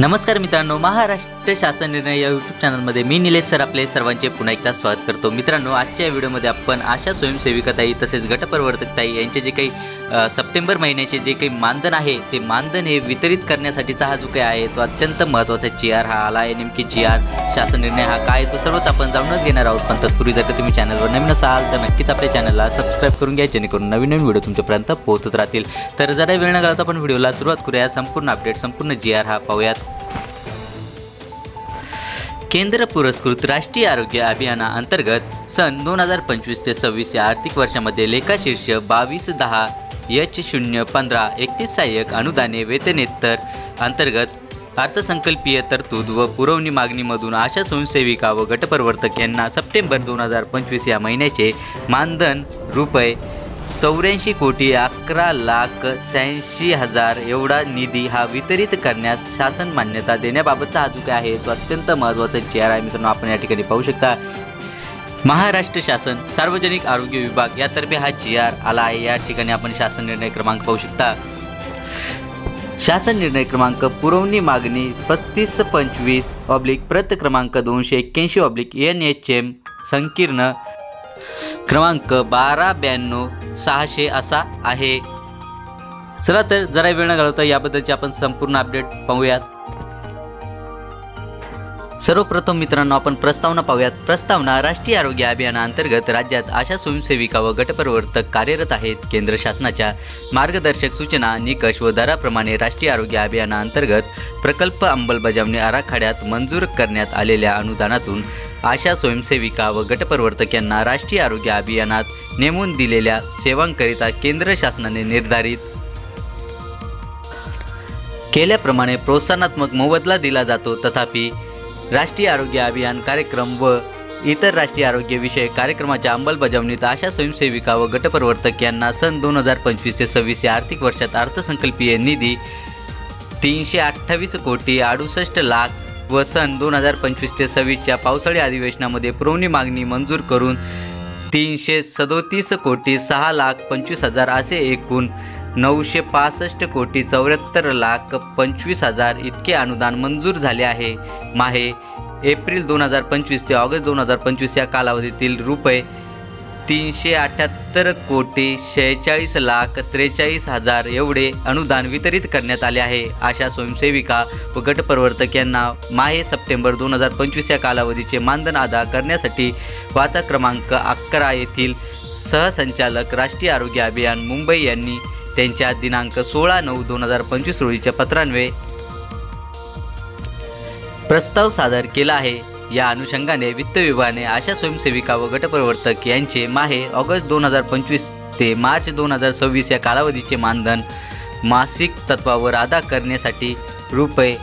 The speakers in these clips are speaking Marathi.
नमस्कार मित्रांनो महाराष्ट्र शासन निर्णय या यूट्यूब चॅनलमध्ये मी निलेश सर आपले सर्वांचे पुन्हा एकदा स्वागत करतो. मित्रांनो आजच्या या व्हिडिओमध्ये आपण आशा स्वयंसेविकाताई तसेच गटप्रवर्तकताई यांचे जे काही सप्टेंबर महिन्याचे जे काही मानधन आहे ते मानधन हे वितरित करण्यासाठीचा हा जो काही आहे तो अत्यंत महत्त्वाचा जी आर हा आला आहे. नेमकी जी आर शासन निर्णय हा काय आहे तो सर्वच आपण जाणूनच घेणार आहोत. पण तत्पूर्वी जर का तुम्ही चॅनलवर नवीन असाल तर नक्कीच आपल्या चॅनलला सबस्क्राईब करून घ्या जेणेकरून नवीन नवीन व्हिडिओ तुमच्यापर्यंत पोहोचत राहतील. तर जरा वेळ न घालता आपण व्हिडिओला सुरुवात करूया. संपूर्ण अपडेट संपूर्ण जी आर हा पाहूयात. केंद्र पुरस्कृत राष्ट्रीय आरोग्य अभियानाअंतर्गत सन दोन हजार पंचवीस ते सव्वीस या आर्थिक वर्षामध्ये लेखाशीर्ष बावीस दहा एच शून्य पंधरा एकतीस सहाय्यक अनुदाने वेतनेतर अंतर्गत अर्थसंकल्पीय तरतूद व पुरवणी मागणीमधून आशा स्वयंसेविका व गटप्रवर्तक यांना सप्टेंबर दोन हजार पंचवीस या महिन्याचे मानधन रुपये चौऱ्याऐंशी कोटी अकरा लाख शहाऐंशी हजार एवढा निधी हा वितरित करण्यास शासन मान्यता देण्याबाबतचा हा जो काय आहे तो अत्यंत महत्त्वाचा जी आर आहे. मित्रांनो आपण या ठिकाणी पाहू शकता. महाराष्ट्र शासन सार्वजनिक आरोग्य विभाग यातर्फे हा जी आर आला आहे. या ठिकाणी आपण शासन निर्णय क्रमांक पाहू शकता. शासन निर्णय क्रमांक पुरवणी मागणी पस्तीस पंचवीस ऑब्लिक प्रत क्रमांक दोनशे एक्क्याऐंशी ऑब्लिक एन एच एम संकीर्ण क्रमांक बारा ब्याण्णव सहाशे असा आहे. चला तर जरा वेळ न घालवता याबद्दलची आपण संपूर्ण अपडेट पाहूयात. सर्वप्रथम मित्रांनो आपण प्रस्तावना पाहूयात. प्रस्तावना राष्ट्रीय आरोग्य अभियानाअंतर्गत राज्यात आशा स्वयंसेविका व गटप्रवर्तक कार्यरत आहेत. केंद्र शासनाच्या मार्गदर्शक सूचना निकष व दराप्रमाणे राष्ट्रीय आरोग्य अभियानाअंतर्गत प्रकल्प अंमलबजावणी आराखड्यात मंजूर करण्यात आलेल्या अनुदानातून आशा स्वयंसेविका व गटप्रवर्तक यांना राष्ट्रीय आरोग्य अभियानात नेमून दिलेल्या सेवांकरिता केंद्र शासनाने निर्धारित. केल्याप्रमाणे प्रोत्साहनात्मक मोबदला दिला जातो तथापि राष्ट्रीय आरोग्य अभियान कार्यक्रम व इतर राष्ट्रीय आरोग्यविषयक कार्यक्रमाच्या अंमलबजावणीत आशा स्वयंसेविका व गटप्रवर्तक यांना सन दोन हजार पंचवीस ते सव्वीस या आर्थिक वर्षात अर्थसंकल्पीय निधी तीनशे अठ्ठावीस कोटी अडुसष्ट लाख व सन दोन हजार पंचवीस ते सव्वीसच्या पावसाळी अधिवेशनामध्ये पुरवणी मागणी मंजूर करून तीनशे सदोतीस कोटी सहा लाख पंचवीस हजार असे एकूण नऊशे पासष्ट कोटी चौऱ्याहत्तर लाख पंचवीस हजार इतके अनुदान मंजूर झाले आहे. माहे एप्रिल दोन हजार पंचवीस ते ऑगस्ट दोन हजार पंचवीस या कालावधीतील रुपये तीनशे अठ्याहत्तर कोटी शेहेचाळीस लाख त्रेचाळीस हजार एवढे अनुदान वितरित करण्यात आले आहे. अशा स्वयंसेविका व गटप्रवर्तक यांना माहे सप्टेंबर दोन हजार पंचवीस या कालावधीचे मानधन अदा करण्यासाठी वाचा क्रमांक अकरा येथील सहसंचालक राष्ट्रीय आरोग्य अभियान मुंबई यांनी त्यांच्या दिनांक सोळा नऊ दोन हजार पंचवीस रोजीच्या पत्रान्वये प्रस्ताव सादर केला आहे. या अनुषंगाने वित्त विभागाने आशा स्वयंसेविका व गटप्रवर्तक यांचे माहे ऑगस्ट दोन हजार पंचवीस ते मार्च दोन हजार सव्वीस या कालावधीचे मानधन मासिक तत्वावर अदा करण्यासाठी रुपये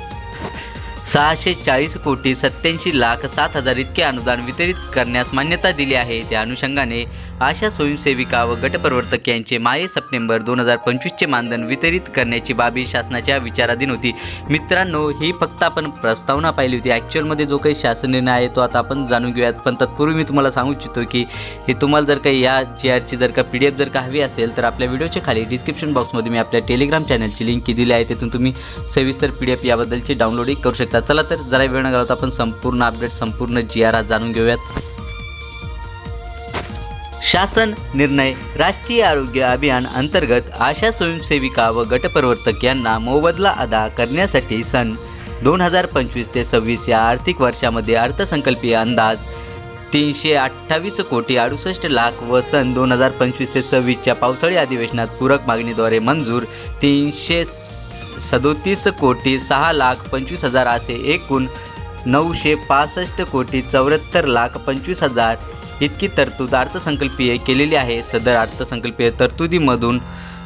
सहाशे चाळीस कोटी सत्याऐंशी लाख सात हजार इतके अनुदान वितरित करण्यास मान्यता दिली आहे. त्या अनुषंगाने आशा स्वयंसेविका व गटप्रवर्तक यांचे माये सप्टेंबर दोन हजार पंचवीसचे मानधन वितरित करण्याची बाबी शासनाच्या विचाराधीन होती. मित्रांनो ही फक्त आपण प्रस्तावना पाहिली होती. ॲक्च्युअलमध्ये जो काही शासन निर्णय आहे तो आता आपण जाणून घेऊयात. पण तत्पूर्वी मी तुम्हाला सांगू इच्छितो की हे तुम्हाला जर काही या जी आरची जर का पी डी एफ जर का हवी असेल तर आपल्या व्हिडिओच्या खाली डिस्क्रिप्शन बॉक्समध्ये मी आपल्या टेलिग्राम चॅनलची लिंक दिली आहे. तिथून तुम्ही सविस्तर पी डी एफ याबद्दलची डाउनलोडिंग करू शकता. चला तर जरा वेळ न घालवता आपण संपूर्ण अपडेट संपूर्ण जी आर जाणून घेऊयात. शासन निर्णय राष्ट्रीय आरोग्य अभियान अंतर्गत आशा स्वयंसेविका व गटप्रवर्तक यांना मोबदला अदा करण्यासाठी सन दोन हजार पंचवीस ते सव्वीस या आर्थिक वर्षामध्ये अर्थसंकल्पीय अंदाज तीनशे अठ्ठावीस कोटी अडुसष्ट लाख व सन दोन हजार पंचवीस ते सव्वीसच्या पावसाळी अधिवेशनात पूरक मागणीद्वारे मंजूर तीनशे सदोतीस कोटी सहा लाख पंचवीस हजार असे एकूण नऊशे पासष्ट कोटी चौऱ्याहत्तर लाख पंचवीस हजार इतकी तरतूद अर्थसंकल्पीय केलेली आहे. सदर अर्थसंकल्पीय तरतुदीमधून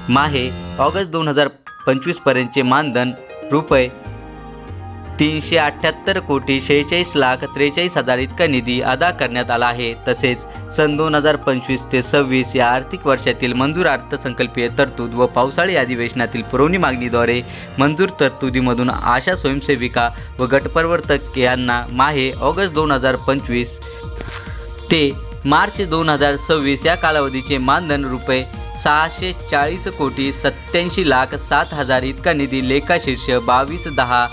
माहे ऑगस्ट दोन हजार पंचवीसपर्यंतचे मानधन रुपये तीनशे अठ्ठ्याहत्तर कोटी शेहेचाळीस लाख त्रेचाळीस हजार इतका निधी अदा करण्यात आला आहे. तसेच सन दोन हजार पंचवीस ते सव्वीस या आर्थिक वर्षातील मंजूर अर्थसंकल्पीय तरतूद व पावसाळी अधिवेशनातील पुरवणी मागणीद्वारे मंजूर तरतुदीमधून आशा स्वयंसेविका व गटप्रवर्तक यांना माहे ऑगस्ट दोन हजार पंचवीस ते मार्च दोन हजार सव्वीस या कालावधीचे मानधन रुपये सहाशे चाळीस कोटी सत्याऐंशी लाख सात हजार इतका निधी लेखाशीर्ष बावीस दहा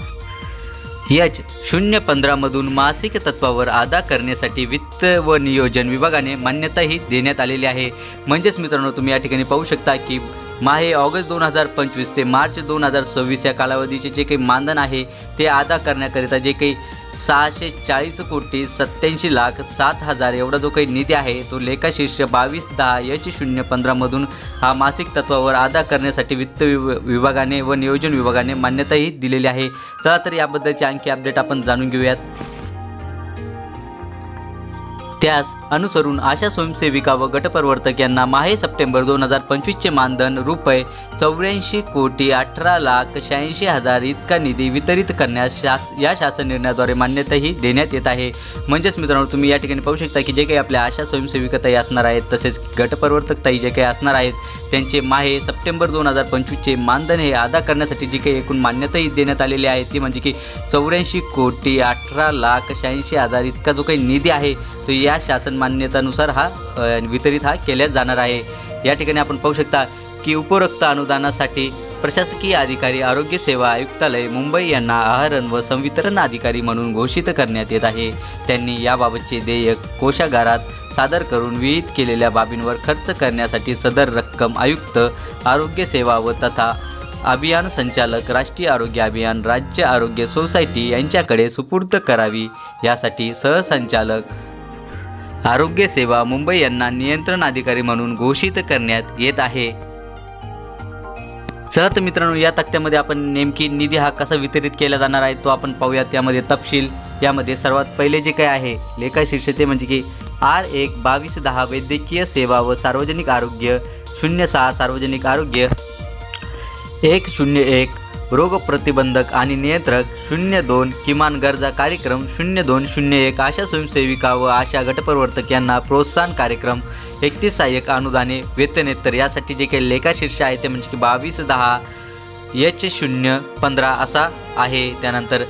यच शून्य पंधरामधून मासिक तत्वावर अदा करण्यासाठी वित्त व नियोजन विभागाने मान्यताही देण्यात आलेली आहे. म्हणजेच मित्रांनो तुम्ही या ठिकाणी पाहू शकता की माहे ऑगस्ट दोन हजार पंचवीस ते मार्च दोन हजार सव्वीस या कालावधीचे जे काही मानधन आहे ते अदा करण्याकरिता जे काही सहाशे चाळीस कोटी सत्याऐंशी लाख सात हजार एवढा जो काही निधी आहे तो लेखाशीर्ष बावीस दहा एच शून्य पंधरामधून हा मासिक तत्वावर अदा करण्यासाठी वित्त विभागाने व नियोजन विभागाने मान्यताही दिलेली आहे. चला तर याबद्दलचे आणखी अपडेट आपण जाणून घेऊयात. त्यास अनुसरून आशा स्वयंसेविका व गटप्रवर्तक यांना माहे सप्टेंबर दोन हजार पंचवीसचे मानधन रुपये चौऱ्याऐंशी कोटी अठरा लाख शहाऐंशी हजार इतका निधी वितरित करण्यास शास या शासन निर्णयाद्वारे मान्यताही देण्यात येत आहे. म्हणजेच मित्रांनो तुम्ही या ठिकाणी पाहू शकता की जे काही आपल्या आशा स्वयंसेविका ताई असणार आहेत तसेच गटप्रवर्तकताई जे काही असणार आहेत त्यांचे माहे सप्टेंबर दोन हजार पंचवीसचे मानधन हे अदा करण्यासाठी जी काही एकूण मान्यताही देण्यात आलेली आहे ती म्हणजे की चौऱ्याऐंशी कोटी अठरा लाख शहाऐंशी हजार इतका जो काही निधी आहे तो या शासन मान्यतानुसार हा वितरित हा केल्या जाणार आहे. या ठिकाणी आपण पाहू शकता की उपरोक्त अनुदानासाठी प्रशासकीय अधिकारी आरोग्य सेवा आयुक्तालय मुंबई यांना आहरण व संवितरण अधिकारी म्हणून घोषित करण्यात येत आहे. त्यांनी याबाबतचे देयक कोशागारात सादर करून विहित केलेल्या बाबींवर खर्च करण्यासाठी सदर रक्कम आयुक्त आरोग्य सेवा व तथा अभियान संचालक राष्ट्रीय आरोग्य अभियान राज्य आरोग्य सोसायटी यांच्याकडे सुपूर्द करावी. यासाठी सहसंचालक आरोग्य सेवा मुंबई यांना नियंत्रण अधिकारी म्हणून घोषित करण्यात येत आहे. चला तर मित्रांनो या तक्त्यामध्ये आपण नेमकी निधी हा कसा वितरित केला जाणार आहे तो आपण पाहूया त्यामध्ये तपशील यामध्ये सर्वात पहिले जे काय आहे लेखा शीर्षते म्हणजे की आर एक बावीस दहा वैद्यकीय सेवा व सार्वजनिक आरोग्य शून्य सहा सार्वजनिक आरोग्य एक शून्य एक रोग प्रतिबंधक आणि नियंत्रक शून्य दोन किमान गरजा कार्यक्रम शून्य दोन शून्य एक आशा स्वयंसेविका व आशा गटप्रवर्तक यांना प्रोत्साहन कार्यक्रम एकतीस सहाय्यक अनुदाने वेतनेतर यासाठी जे काही लेखाशीर्ष आहे ते म्हणजे की बावीस दहा एच शून्य पंधरा असा आहे. त्यानंतर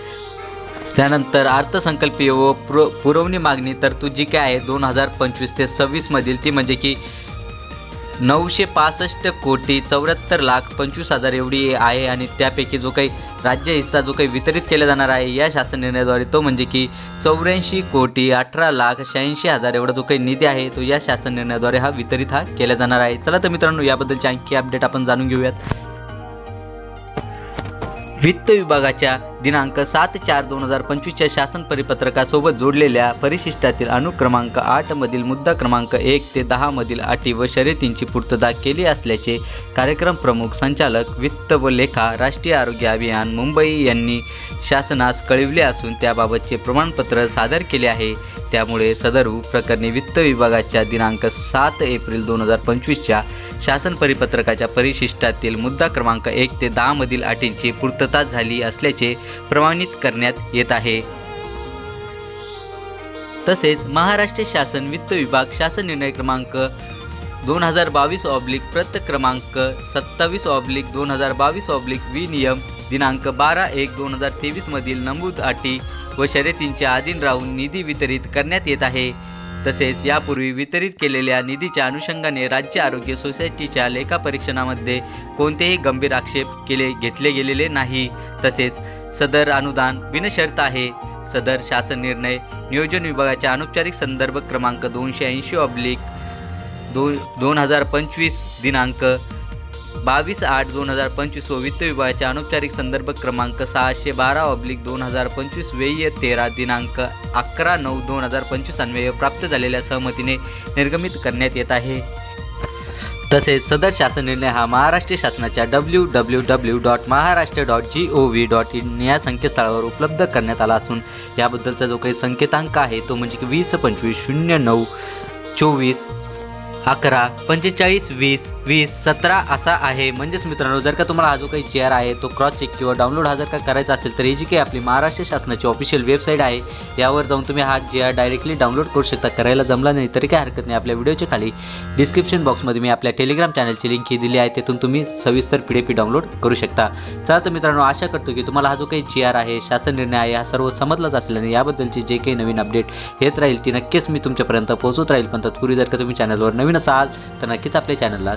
त्यानंतर अर्थसंकल्पीय व पुर पुरवणी मागणी. तरतूद जी काय आहे दोन हजार पंचवीस ते सव्वीसमधील ती म्हणजे की नऊशे पासष्ट कोटी चौऱ्याहत्तर लाख पंचवीस हजार एवढी आहे आणि त्यापैकी जो काही राज्य हिस्सा जो काही वितरित केला जाणार आहे या शासन निर्णयाद्वारे तो म्हणजे की चौऱ्याऐंशी कोटी अठरा लाख शहाऐंशी हजार एवढा जो काही निधी आहे तो या शासन निर्णयाद्वारे हा वितरित हा केला जाणार आहे. चला तर मित्रांनो याबद्दलची आणखी अपडेट आपण जाणून घेऊयात. वित्त विभागाच्या दिनांक सात चार दोन हजार पंचवीसच्या शासन परिपत्रकासोबत जोडलेल्या परिशिष्टातील अनुक्रमांक आठमधील मुद्दा क्रमांक एक ते दहामधील अटी व शर्यतींची पूर्तता केली असल्याचे कार्यक्रम प्रमुख संचालक वित्त व लेखा राष्ट्रीय आरोग्य अभियान मुंबई यांनी शासनास कळविले असून त्याबाबतचे प्रमाणपत्र सादर केले आहे. त्यामुळे सदरू प्रकरणी वित्त विभागाच्या दिनांक सात एप्रिल दोन हजार पंचवीसच्या शासन परिपत्रकाच्या परिशिष्टातील मुद्दा क्रमांक एक ते दहामधील अटींची पूर्तता झाली असल्याचे प्रमाणित करण्यात येत आहे. तसेच महाराष्ट्र शासन वित्त विभाग शासन निर्णय क्रमांक दोन हजार बावीस ऑब्लिक प्रत क्रमांक सत्तावीस ऑब्लिक दोन हजार बावीस ऑब्लिक विनियम दिनांक बारा एक दोन हजार तेवीसमधील नमूद अटी व शर्यतींच्या अधीन राहून निधी वितरित करण्यात येत आहे. तसेच यापूर्वी वितरित केलेल्या निधीच्या अनुषंगाने राज्य आरोग्य सोसायटीच्या लेखापरीक्षणामध्ये कोणतेही गंभीर आक्षेप केले घेतले गेलेले नाही. तसेच सदर अनुदान बिनशर्त आहे. सदर शासन निर्णय नियोजन विभागाच्या अनौपचारिक संदर्भ क्रमांक दोनशे ऐंशी ऑब्लिक दोन दोन हजार पंचवीस दिनांक बावीस आठ दोन हजार पंचवीस व वित्त विभागाच्या अनौपचारिक संदर्भ क्रमांक सहाशे बारा ऑब्लिक दोन हजार पंचवीस वेय तेरा दिनांक अकरा नऊ दोन हजार पंचवीस अन्वये प्राप्त झालेल्या सहमतीने निर्गमित करण्यात येत आहे. तसेच सदर शासन निर्णय हा महाराष्ट्र शासनाच्या W W W dot Maharashtra dot G O V dot in या संकेतस्थळावर उपलब्ध करण्यात आला असून याबद्दलचा जो काही संकेतांक आहे तो म्हणजे वीस पंचवीस शून्य नऊ चोवीस अकरा पंचेचाळीस वीस वीस सतरा असा आहे. म्हणजेच मित्रांनो जर का तुम्हाला हा जो काही चेअर आहे तो क्रॉस चेक किंवा डाउनलोड हा जर का करायचा असेल तर ही जी काही आपली महाराष्ट्र शासनाची ऑफिशियल वेबसाईट आहे यावर जाऊन तुम्ही हा जे आर डायरेक्टली डाउनलोड करू शकता. करायला जमला नाही तरी काही हरकत नाही. आपल्या व्हिडिओच्या खाली डिस्क्रिप्शन बॉक्समध्ये मी आपल्या टेलिग्राम चॅनलची लिंक ही दिली आहे. तिथून तुम्ही सविस्तर पी डी पी डाउनलोड करू शकता. चला तर मित्रांनो आशा करतो की तुम्हाला हा जो काही चेअर आर आहे शासन निर्णय आहे हा सर्व समजलाच असेल आणि याबद्दलची जे काही नवीन अपडेट येत राहील ती नक्कीच मी तुमच्यापर्यंत पोहोचत राहील. पण तत्पूर्वी जर का तुम्ही चॅनलवर नवीन असाल तर नक्कीच आपल्या चॅनलला